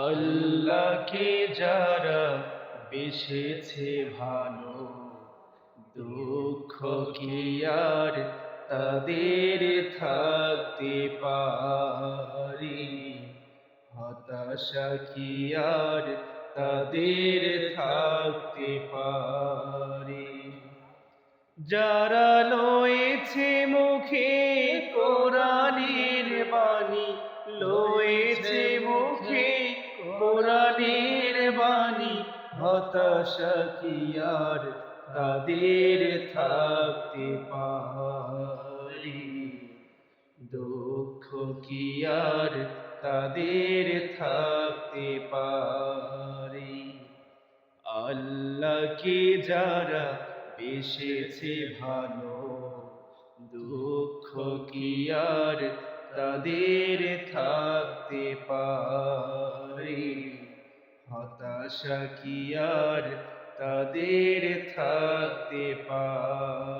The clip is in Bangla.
আল্লাহকে যারা বেসেছে ভালো, দুঃখ কি আর তাদের থাকতে পারি? হতাশা কি আর তাদের থাকতে পারি? যারা লয়েছে মুখে বাণী হতাশা কি আর তাদের থাকতে পারি? দুঃখ কি আর তাদের থাকতে পারি? আল্লাহকে যারা বেসেছে ভালো, দুঃখ কি আর তাদের থাকতে পারি? হতাশা কি আর তাদের থাকতে পারি